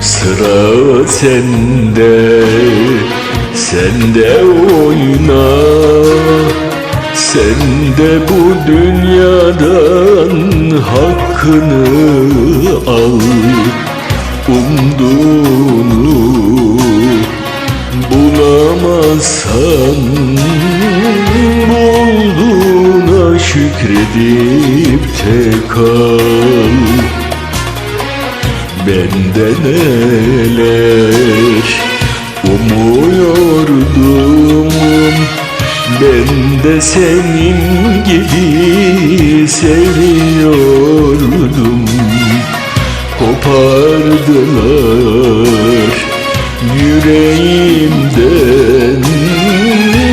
Sıra sende Sen de oyna. Sen de bu dünyadan hakkını al. Umduğunu bulamazsan Bulduğuna şükredip de kal Bende neler umuyordum Ben de senin gibi seviyordum. Kopardılar yüreğimden.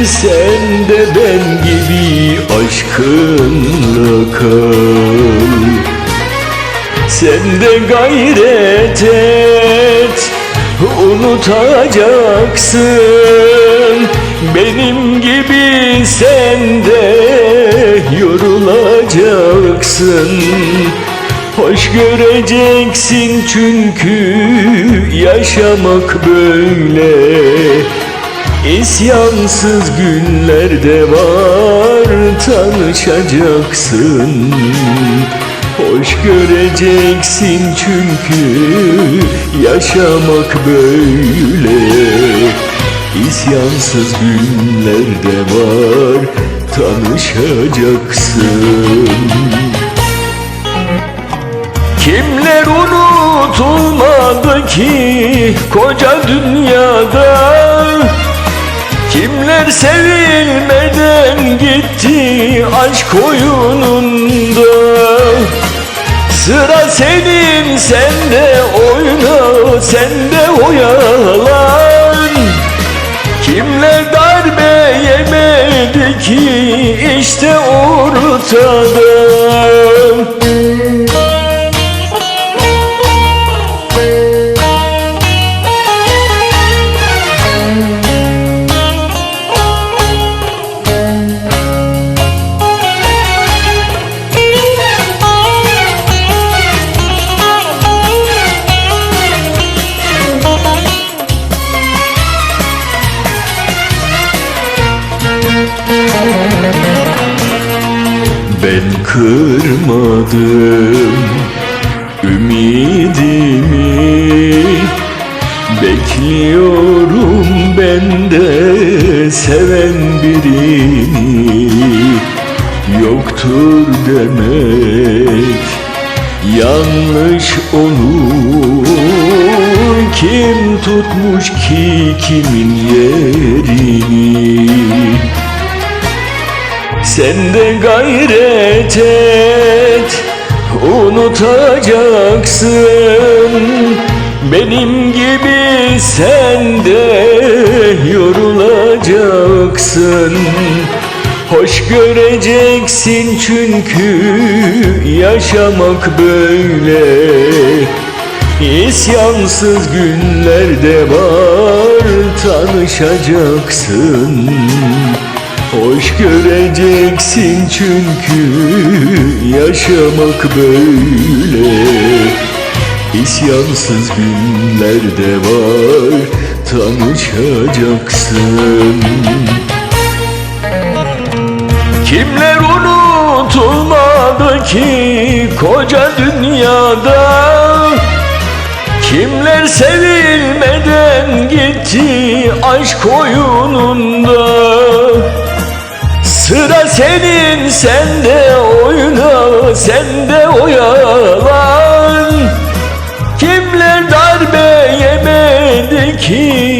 Sen de ben gibi aşkınla kal sen de gayret et Unutacaksın. Benim gibi sen de yorulacaksın. Hoş göreceksin çünkü yaşamak böyle. İsyansız günlerde var tanışacaksın Hoş göreceksin çünkü yaşamak böyle. İsyansız günlerde var tanışacaksın. Kimler unutulmadı ki koca dünyada? Kimler sevilmeden gitti aşk oyununda Sıra senin sende oyna sende oyalan. Kimler darbe yemedi ki? İşte ortada Ben kırmadım ümidimi. Bekliyorum ben de seven birini. Yoktur demek yanlış olur. Kim tutmuş ki kimin yerini sen de gayret et Unutacaksın. Benim gibi sen de yorulacaksın. Hoş göreceksin çünkü yaşamak böyle. İsyansız günlerde var tanışacaksın Hoş göreceksin çünkü yaşamak böyle. İsyansız günlerde var tanışacaksın. Kimler unutulmadı ki koca dünyada? Kimler sevilmeden gitti aşk oyununda Sıra senin sende oyna sende oyalan. Kimler darbe yemedi ki